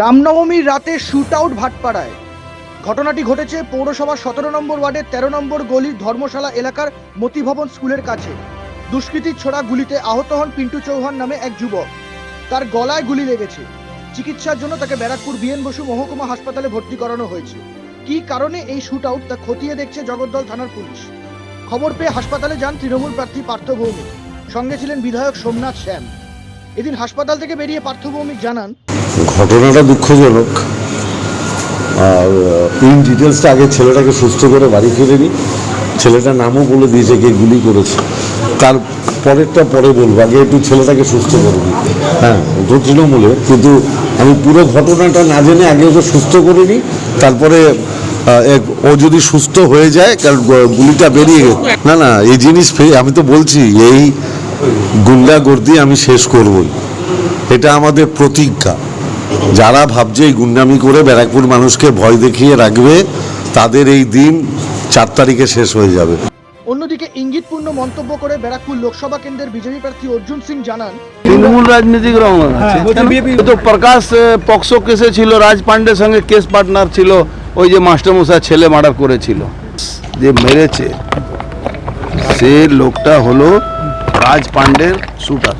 রামনবমীর রাতে shoot out ভাটপাড়ায়। ঘটনাটি ঘটেছে পৌরসভা সতেরো নম্বর ওয়ার্ডের তেরো নম্বর গলির ধর্মশালা এলাকার মতিভবন স্কুলের কাছে। দুষ্কৃতীর ছোড়া গুলিতে আহত হন পিন্টু চৌহান নামে এক যুবক। তার গলায় গুলি লেগেছে। চিকিৎসার জন্য তাকে ব্যারাকপুর বিএন বসু মহকুমা হাসপাতালে ভর্তি করানো হয়েছে। কী কারণে এই শুট আউট তা খতিয়ে দেখছে জগদ্দল থানার পুলিশ? খবর পেয়ে হাসপাতালে যান তৃণমূল প্রার্থী পার্থ ভৌমিক। সঙ্গে ছিলেন বিধায়ক সোমনাথ শ্যাম। এদিন হাসপাতাল থেকে বেরিয়ে পার্থ ভৌমিক জানান ঘটনাটা দুঃখজনক। আর পিন ডিটেলসটা আগে ছেলেটাকে সুস্থ করে বাড়ি ফিরে নি। ছেলেটার নামও বলে দিয়েছে কে গুলি করেছে। তার পরেরটা পরে বলব। আগে একটু ছেলেটাকে সুস্থ করে করবি হ্যাঁ তো তৃণমূলে। কিন্তু আমি পুরো ঘটনাটা না জেনে আগে ওকে সুস্থ করে নিই তারপরে ও যদি সুস্থ হয়ে যায়, কারণ গুলিটা বেরিয়ে গেল না না, এই জিনিস আমি তো বলছি, এই গুন্ডাগর্দি আমি শেষ করবই। এটা আমাদের প্রতিজ্ঞা। যারা ভাবছে এই গুন্ডামি করে ব্যারাকপুর মানুষকে ভয় দেখিয়ে রাখবে তাদের এই দিন চার তারিখে শেষ হয়ে যাবে। অন্যদিকে ইঙ্গিতপূর্ণ মন্তব্য করে ব্যারাকপুর লোকসভা কেন্দ্রের বিজেপি প্রার্থী অর্জুন সিং জানান তৃণমূল রাজনীতিক তো প্রকাশ পক্সো কেসে ছিল রাজ পান্ডের সঙ্গে কেস পার্টনার ছিল ওই যে মাস্টারমশাই ছেলে মার্ডার করেছিল। যে মেরেছে সে লোকটা হলো রাজ পান্ডের শুটার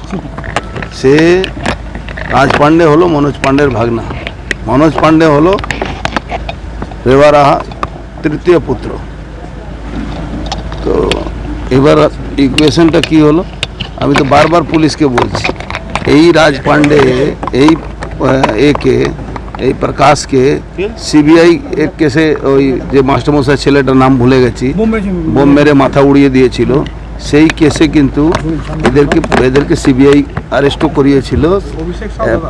সে রাজ পান্ডে হলো মনোজ পান্ডের ভাগনা। মনোজ পান্ডে হলো রেওয়ারাহা তৃতীয় পুত্র। তো এবার ইকুয়েশনটা কি হলো? আমি তো বারবার পুলিশকে বলছি এই রাজ পান্ডে এই একে এই প্রকাশকে সিবিআই এক কেসে ওই যে মাস্টারমশাই ছেলেটার নাম ভুলে গেছি। বোম মেরে মাথা উড়িয়ে দিয়েছিল। সেই কেসে কিন্তু এদেরকে এদেরকে সিবিআই অ্যারেস্টও করিয়েছিল।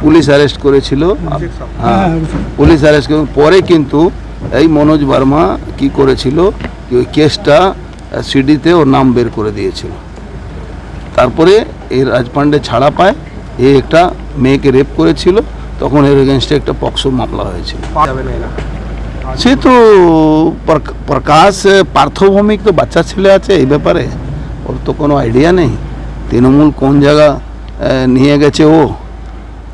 পুলিশ অ্যারেস্ট করেছিল। হ্যাঁ পুলিশ অ্যারেস্ট করে পরে কিন্তু এই মনোজ বর্মা কি করেছিল কি ওই কেসটা সিডিতে ওর নাম বের করে দিয়েছিল। তারপরে এই রাজপান্ডে ছাড়া পায় এ একটা মেয়েকে রেপ করেছিল তখন এর এগেনস্টে একটা পক্সো মামলা হয়েছিল। সে তো প্রকাশ পার্থভৌমিক তো বাচ্চা ছেলে আছে এই ব্যাপারে। ওর তো কোনো আইডিয়া নেই। তৃণমূল কোন জায়গা নিয়ে গেছে ও?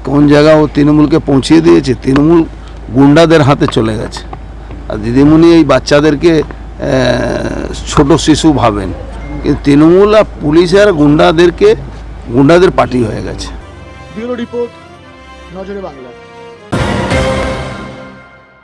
কোন জায়গা ও তৃণমূলকে পৌঁছিয়ে দিয়েছে? তৃণমূল গুন্ডাদের হাতে চলে গেছে। আর দিদিমণি এই বাচ্চাদেরকে ছোট শিশু ভাবেন। কিন্তু তৃণমূল আর পুলিশ আর গুন্ডাদেরকে, গুন্ডাদের পার্টি হয়ে গেছে। রিপোর্ট, নজরে বাংলা।